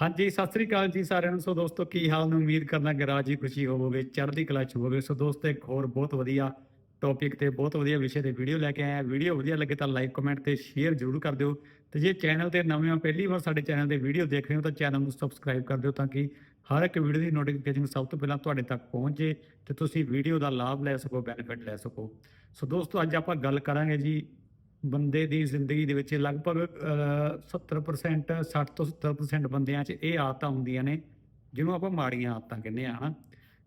ਹਾਂਜੀ, ਸਤਿ ਸ੍ਰੀ ਅਕਾਲ ਜੀ ਸਾਰਿਆਂ ਨੂੰ। ਸੋ ਦੋਸਤੋ, ਕੀ ਹਾਲ ਨੇ? ਉਮੀਦ ਕਰਦਾ ਕਿ ਰਾਜੀ ਖੁਸ਼ੀ ਹੋਵੋਗੇ, ਚੜ੍ਹਦੀ ਕਲਾ ਚ ਹੋਵੋਗੇ। ਸੋ ਦੋਸਤੋ, ਇੱਕ ਹੋਰ ਬਹੁਤ ਵਧੀਆ ਟੌਪਿਕ ਤੇ ਬਹੁਤ ਵਧੀਆ ਵਿਸ਼ੇ ਤੇ ਵੀਡੀਓ ਲੈ ਕੇ ਆਇਆ। ਵੀਡੀਓ ਵਧੀਆ ਲੱਗੇ ਤਾਂ ਲਾਈਕ ਕਮੈਂਟ ਤੇ ਸ਼ੇਅਰ ਜ਼ਰੂਰ ਕਰ ਦਿਓ। ਤੇ ਜੇ ਚੈਨਲ ਤੇ ਨਵੇਂ ਹੋ, ਪਹਿਲੀ ਵਾਰ ਸਾਡੇ ਚੈਨਲ ਤੇ ਵੀਡੀਓ ਦੇਖ ਰਹੇ ਹੋ, ਤਾਂ ਚੈਨਲ ਨੂੰ ਸਬਸਕ੍ਰਾਈਬ ਕਰ ਦਿਓ ਤਾਂ ਕਿ ਹਰ ਇੱਕ ਵੀਡੀਓ ਦੀ ਨੋਟੀਫਿਕੇਸ਼ਨ ਸਭ ਤੋਂ ਪਹਿਲਾਂ ਤੁਹਾਡੇ ਤੱਕ ਪਹੁੰਚੇ ਤੇ ਤੁਸੀਂ ਵੀਡੀਓ ਦਾ ਲਾਭ ਲੈ ਸਕੋ ਬੈਨੀਫਿਟ ਲੈ ਸਕੋ। ਸੋ ਦੋਸਤੋ, ਅੱਜ ਆਪਾਂ ਗੱਲ ਕਰਾਂਗੇ ਜੀ ਬੰਦੇ ਦੀ ਜ਼ਿੰਦਗੀ ਦੇ ਵਿੱਚ ਲਗਭਗ ਅਹ, 70% 60 ਤੋਂ 70% ਬੰਦਿਆਂ 'ਚ ਇਹ ਆਦਤਾਂ ਹੁੰਦੀਆਂ ਨੇ ਜਿਹਨੂੰ ਆਪਾਂ ਮਾੜੀਆਂ ਆਦਤਾਂ ਕਹਿੰਦੇ ਆ ਹਨਾ।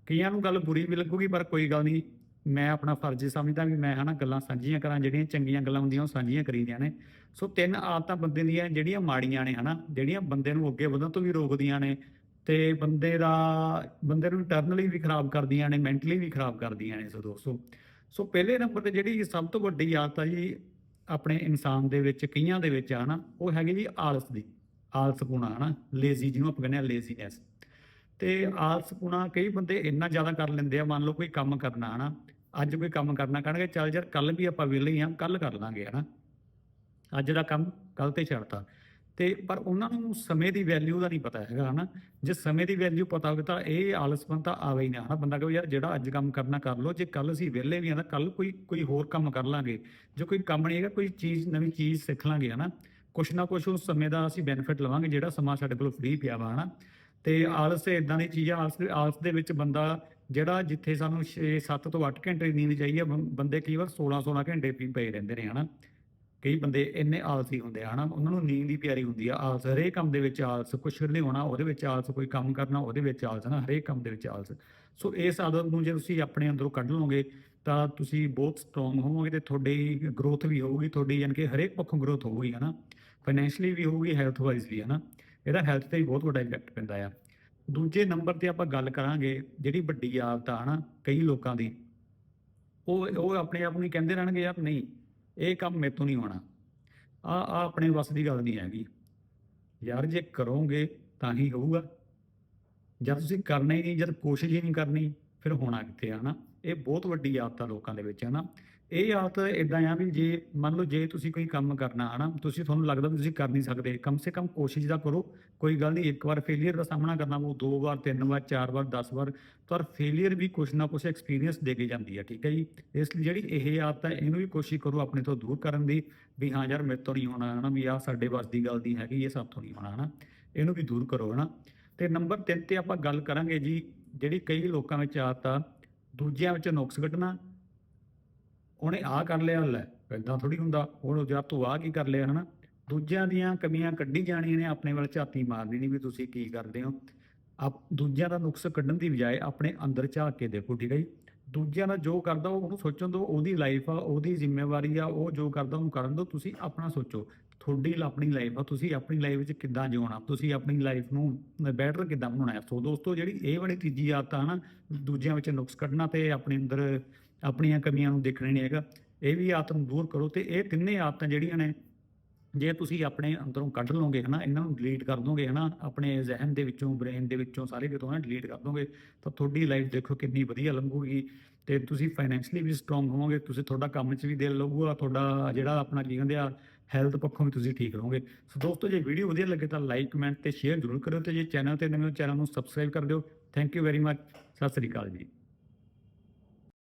ਕਈਆਂ ਨੂੰ ਗੱਲ ਬੁਰੀ ਵੀ ਲੱਗੂਗੀ ਪਰ ਕੋਈ ਗੱਲ ਨਹੀਂ ਮੈਂ ਆਪਣਾ ਫਰਜ਼ ਸਮਝਦਾ ਵੀ ਮੈਂ ਹਨਾ ਗੱਲਾਂ ਸਾਂਝੀਆਂ ਕਰਾਂ ਜਿਹੜੀਆਂ ਚੰਗੀਆਂ ਗੱਲਾਂ ਹੁੰਦੀਆਂ ਉਹ ਸਾਂਝੀਆਂ ਕਰੀਦੀਆਂ ਨੇ। ਸੋ ਤਿੰਨ ਆਦਤਾਂ ਬੰਦੇ ਦੀਆਂ ਜਿਹੜੀਆਂ ਮਾੜੀਆਂ ਨੇ ਹਨਾ ਜਿਹੜੀਆਂ ਬੰਦੇ ਨੂੰ ਅੱਗੇ ਵਧਣ ਤੋਂ ਵੀ ਰੋਕਦੀਆਂ ਨੇ ਤੇ ਬੰਦੇ ਦਾ ਬੰਦੇ ਨੂੰ ਇੰਟਰਨਲੀ ਵੀ ਖਰਾਬ ਕਰਦੀਆਂ ਨੇ ਮੈਂਟਲੀ ਵੀ ਖਰਾਬ ਕਰਦੀਆਂ ਨੇ ਸੋ ਦੋਸਤੋ। ਸੋ ਪਹਿਲੇ ਨੰਬਰ ਤੇ ਜਿਹੜੀ ਸਭ ਤੋਂ ਵੱਡੀ ਆਦਤ ਆ ਜੀ ਆਪਣੇ ਇਨਸਾਨ ਦੇ ਵਿੱਚ, ਕਈਆਂ ਦੇ ਵਿੱਚ ਆ ਨਾ, ਉਹ ਹੈਗੀ ਜੀ ਆਲਸ ਦੀ ਆਲਸਪੁਣਾ ਹਨਾ ਲੇਜ਼ੀ ਜਿਹਨੂੰ ਆਪਾਂ ਕਹਿੰਦੇ ਆ ਲੇਜ਼ੀਨੈਸ ਤੇ ਆਲਸਪੁਣਾ ਕਈ ਬੰਦੇ ਇੰਨਾ ਜ਼ਿਆਦਾ ਕਰ ਲੈਂਦੇ ਆ, ਮੰਨ ਲਓ ਕੋਈ ਕੰਮ ਕਰਨਾ, ਹਨਾ, ਅੱਜ ਕੋਈ ਕੰਮ ਕਰਨਾ, ਕਹਿਣਗੇ ਚੱਲ ਯਾਰ ਕੱਲ ਵੀ ਆਪਾਂ ਵਿਹਲੇ ਹੀ ਆ ਕੱਲ ਕਰ ਲਾਂਗੇ, ਹਨਾ। ਅੱਜ ਦਾ ਕੰਮ ਕੱਲ ਤੇ ਛੱਡਤਾ। ਤੇ ਪਰ ਉਹਨਾਂ ਨੂੰ ਸਮੇਂ ਦੀ ਵੈਲਿਊ ਦਾ ਨਹੀਂ ਪਤਾ ਹੈਗਾ, ਹਨਾ? ਜੇ ਸਮੇਂ ਦੀ ਵੈਲਿਊ ਪਤਾ ਹੋਵੇ ਤਾਂ ਇਹ ਆਲਸਪਨ ਤਾਂ ਆਵੇ ਹੀ ਨਾ, ਹਨਾ? ਬੰਦਾ ਕਹੇ ਯਾਰ ਜਿਹੜਾ ਅੱਜ ਕੰਮ ਕਰਨਾ ਕਰ ਲਓ, ਜੇ ਕੱਲ ਅਸੀਂ ਵਿਹਲੇ ਵੀ ਆ ਤਾਂ ਕੱਲ ਕੋਈ ਕੋਈ ਹੋਰ ਕੰਮ ਕਰ ਲਾਂਗੇ। ਜੇ ਕੋਈ ਕੰਮ ਨਹੀਂ ਹੈਗਾ, ਕੋਈ ਚੀਜ਼, ਨਵੀਂ ਚੀਜ਼ ਸਿੱਖ ਲਾਂਗੇ, ਹਨਾ? ਕੁਛ ਨਾ ਕੁਛ ਉਸ ਸਮੇਂ ਦਾ ਅਸੀਂ ਬੈਨੀਫਿਟ ਲਵਾਂਗੇ, ਜਿਹੜਾ ਸਮਾਂ ਸਾਡੇ ਕੋਲ ਫ੍ਰੀ ਪਿਆ ਵਾ, ਹਨਾ? ਤੇ ਆਲਸ ਇਦਾਂ ਦੀ ਚੀਜ਼ ਆ ਆਲਸ ਆਲਸ ਦੇ ਵਿੱਚ ਬੰਦਾ ਜਿਹੜਾ ਜਿੱਥੇ ਸਾਨੂੰ 6 7 ਤੋਂ 8 ਘੰਟੇ ਨੀਂਦ ਚਾਹੀਏ ਬੰ- ਬੰਦੇ ਕਈ ਵਾਰ 16 16 ਘੰਟੇ ਵੀ ਪਏ ਰਹਿੰਦੇ ਨੇ, ਹਨਾ? ਕਈ ਬੰਦੇ ਇੰਨੇ ਆਲਸੀ ਹੁੰਦੇ ਆ, ਹਨਾ, ਉਹਨਾਂ ਨੂੰ ਨੀਂਦ ਦੀ ਪਿਆਰੀ ਹੁੰਦੀ ਆ, ਆਲਸ, ਹਰੇਕ ਕੰਮ ਦੇ ਵਿੱਚ ਆਲਸ, ਕੁਛ ਲਿਆਉਣਾ ਉਹਦੇ ਵਿੱਚ ਆਲਸ, ਕੋਈ ਕੰਮ ਕਰਨਾ, ਉਹਦੇ ਵਿੱਚ ਆਲਸ ਨਾ ਹਰੇਕ ਕੰਮ ਦੇ ਵਿੱਚ ਆਲਸ। ਸੋ ਇਸ ਆਦਤ ਨੂੰ ਜੇ ਤੁਸੀਂ ਆਪਣੇ ਅੰਦਰੋਂ ਕੱਢ ਲਓਗੇ, ਤਾਂ ਤੁਸੀਂ ਬਹੁਤ ਸਟਰੋਂਗ ਹੋਵੋਗੇ ਤੇ ਤੁਹਾਡੀ ਗਰੋਥ ਵੀ ਹੋਊਗੀ, ਤੁਹਾਡੀ ਯਾਨੀ ਕਿ ਹਰੇਕ ਪੱਖੋਂ ਗਰੋਥ ਹੋਊਗੀ, ਹਨਾ ਫਾਈਨੈਂਸ਼ਲੀ ਵੀ ਹੋਊਗੀ ਹੈਲਥ ਵਾਈਜ਼ ਵੀ, ਹਨਾ, ਇਹਦਾ ਹੈਲਥ ਤੇ ਵੀ ਬਹੁਤ ਵੱਡਾ ਇੰਪੈਕਟ ਪੈਂਦਾ ਆ। ਦੂਜੇ ਨੰਬਰ ਤੇ ਆਪਾਂ ਗੱਲ ਕਰਾਂਗੇ, ਜਿਹੜੀ ਵੱਡੀ ਆਦਤ ਆ, ਹਨਾ, ਕਈ ਲੋਕਾਂ ਦੀ, ਉਹ ਉਹ ਆਪਣੇ ਆਪ ਨੂੰ ਹੀ ਕਹਿੰਦੇ ਰਹਿਣਗੇ, ਯਾਰ, ਨਹੀਂ ਇਹ ਕੰਮ ਮੇਰੇ ਤੋਂ ਨਹੀਂ ਹੋਣਾ। ਆ ਆ ਆਪਣੇ ਵੱਸ ਦੀ ਗੱਲ ਨਹੀਂ ਹੈਗੀ। ਯਾਰ, ਜੇ ਕਰੋਗੇ ਤਾਂ ਹੀ ਹੋਊਗਾ। ਜਦ ਤੁਸੀਂ ਕਰਨਾ ਹੀ ਨਹੀਂ, ਜਦ ਕੋਸ਼ਿਸ਼ ਹੀ ਨਹੀਂ ਕਰਨੀ, ਫਿਰ ਹੋਣਾ ਕਿੱਥੇ ਆ ਨਾ ਇਹ ਬਹੁਤ ਵੱਡੀ ਆਦਤ ਆ ਲੋਕਾਂ ਦੇ ਵਿੱਚ, ਹਨਾ? ਇਹ ਆਦਤ ਇਦਾਂ ਆ ਵੀ ਜੇ, ਮੰਨ ਲਓ ਜੇ ਤੁਸੀਂ ਕੋਈ ਕੰਮ ਕਰਨਾ, ਹਨਾ? ਤੁਸੀਂ ਤੁਹਾਨੂੰ ਲੱਗਦਾ ਵੀ ਤੁਸੀਂ ਕਰ ਨਹੀਂ ਸਕਦੇ, ਕਮ ਸੇ ਕਮ ਕੋਸ਼ਿਸ਼ ਤਾਂ ਕਰੋ, ਕੋਈ ਗੱਲ ਨਹੀਂ, ਇੱਕ ਵਾਰ ਫੇਲਿਅਰ ਦਾ ਸਾਹਮਣਾ ਕਰਨਾ ਉਹ ਦੋ ਵਾਰ, ਤਿੰਨ ਵਾਰ, ਚਾਰ ਵਾਰ 10 ਵਾਰ, ਪਰ ਫੇਲਿਅਰ ਵੀ ਕੁਛ ਨਾ ਕੁਛ ਐਕਸਪੀਰੀਅੰਸ ਦੇ ਕੇ ਜਾਂਦੀ ਹੈ ਠੀਕ ਹੈ ਜੀ? ਇਸ ਲਈ ਜਿਹੜੀ ਇਹ ਆਦਤ ਹੈ ਇਹਨੂੰ ਵੀ ਕੋਸ਼ਿਸ਼ ਕਰੋ ਆਪਣੇ ਤੋਂ ਦੂਰ ਕਰਨ ਦੀ, ਵੀ ਹਾਂ ਯਾਰ ਮੇਰੇ ਤੋਂ ਨਹੀਂ ਹੋਣਾ, ਹਨਾ? ਵੀ ਆ ਸਾਡੇ ਵੱਸ ਦੀ ਗੱਲ ਦੀ ਹੈਗੀ, ਇਹ ਸਭ ਤੋਂ ਨਹੀਂ ਹੋਣਾ, ਹਨਾ? ਇਹਨੂੰ ਵੀ ਦੂਰ ਕਰੋ, ਹਨਾ? ਤੇ ਨੰਬਰ 3 ਤੇ ਆਪਾਂ ਗੱਲ ਕਰਾਂਗੇ ਜੀ, ਜਿਹੜੀ ਕਈ ਲੋਕਾਂ ਵਿੱਚ ਆਦਤ ਆ ਦੂਜਿਆਂ ਵਿੱਚ ਨੁਕਸ ਕੱਢਣਾ ਉਹਨੇ ਆ ਕਰ ਲਿਆ, ਲੈ ਇਦਾਂ ਥੋੜੀ ਹੁੰਦਾ, ਹੁਣ ਜਦ ਤੂੰ ਆ ਕੀ ਕਰ ਲਿਆ, ਹਨਾ? ਦੂਜਿਆਂ ਦੀਆਂ ਕਮੀਆਂ ਕੱਢੀ ਜਾਣੀਆਂ ਨੇ, ਆਪਣੇ ਵੱਲ ਝਾਤੀ ਮਾਰਨੀ ਨਹੀਂ ਵੀ ਤੁਸੀਂ ਕੀ ਕਰਦੇ ਹੋ। ਆਪ, ਦੂਜਿਆਂ ਦਾ ਨੁਕਸ ਕੱਢਣ ਦੀ ਬਜਾਏ ਆਪਣੇ ਅੰਦਰ ਝਾਕ ਕੇ ਦੇਖੋ, ਠੀਕ ਹੈ ਜੀ? ਦੂਜਿਆਂ ਦਾ ਜੋ ਕਰਦਾ ਉਹ ਉਹਨੂੰ ਸੋਚਣ ਦਿਓ, ਉਹਦੀ ਲਾਈਫ ਆ, ਉਹਦੀ ਜ਼ਿੰਮੇਵਾਰੀ ਆ, ਉਹ ਜੋ ਕਰਦਾ ਉਹਨੂੰ ਕਰਨ ਦਿਓ, ਤੁਸੀਂ ਆਪਣਾ ਸੋਚੋ। ਤੁਹਾਡੀ ਆਪਣੀ ਲਾਈਫ ਆ, ਤੁਸੀਂ ਆਪਣੀ ਲਾਈਫ ਵਿੱਚ ਕਿੱਦਾਂ ਜਿਉਣਾ, ਤੁਸੀਂ ਆਪਣੀ ਲਾਈਫ ਨੂੰ ਬੈਟਰ ਕਿੱਦਾਂ ਬਣਾਉਣਾ। ਹੈ ਸੋ ਦੋਸਤੋ, ਜਿਹੜੀ ਇਹ ਵਾਲੀ ਤੀਜੀ ਆਦਤ ਆ ਨਾ, ਦੂਜਿਆਂ ਵਿੱਚ ਨੁਕਸ ਕੱਢਣਾ ਤੇ ਆਪਣੇ ਅੰਦਰ ਆਪਣੀਆਂ ਕਮੀਆਂ ਨੂੰ ਦੇਖਣਾ ਨਹੀਂ ਹੈਗਾ। ਇਹ ਵੀ ਆਦਤ ਨੂੰ ਦੂਰ ਕਰੋ ਤੇ ਇਹ ਤਿੰਨੇ ਆਦਤਾਂ ਜਿਹੜੀਆਂ ਨੇ ਜੇ ਤੁਸੀਂ ਆਪਣੇ ਅੰਦਰੋਂ ਕੱਢ ਲਓਗੇ ਹਨਾ, ਇਹਨਾਂ ਨੂੰ ਡਿਲੀਟ ਕਰ ਦੋਗੇ ਹਨਾ, ਆਪਣੇ ਜ਼ਿਹਨ ਦੇ ਵਿੱਚੋਂ ਬ੍ਰੇਨ ਦੇ ਵਿੱਚੋਂ ਸਾਰੇ ਕਿਤੋਂ ਨਾ ਡਿਲੀਟ ਕਰ ਦੋਗੇ, ਤਾਂ ਤੁਹਾਡੀ ਲਾਈਫ ਦੇਖੋ ਕਿੰਨੀ ਵਧੀਆ ਲੰਘੂਗੀ ਤੇ ਤੁਸੀਂ ਫਾਈਨੈਂਸ਼ਲੀ ਵੀ ਸਟਰੋਂਗ ਹੋਵੋਗੇ, ਤੁਸੀਂ ਤੁਹਾਡਾ ਕੰਮ 'ਚ ਵੀ ਦਿਲ ਲੱਗੂਗਾ ਤੁਹਾਡਾ ਜਿਹੜਾ ਆਪਣਾ ਕੀ ਕਹਿੰਦੇ ਆ ਹੈਲਥ ਪੱਖੋਂ ਵੀ ਤੁਸੀਂ ਠੀਕ ਰਹੋਗੇ। ਸੋ ਦੋਸਤੋ, ਜੇ ਵੀਡੀਓ ਵਧੀਆ ਲੱਗੇ ਤਾਂ ਲਾਈਕ ਕਮੈਂਟ ਤੇ ਸ਼ੇਅਰ ਜ਼ਰੂਰ ਕਰਿਓ ਤੇ ਜੇ ਚੈਨਲ ਤੇ ਨਵੇਂ ਹੋ ਚੈਨਲ ਨੂੰ ਸਬਸਕ੍ਰਾਈਬ ਕਰ ਦਿਓ। Thank you very much Sat Sri ਅਕਾਲ ਜੀ।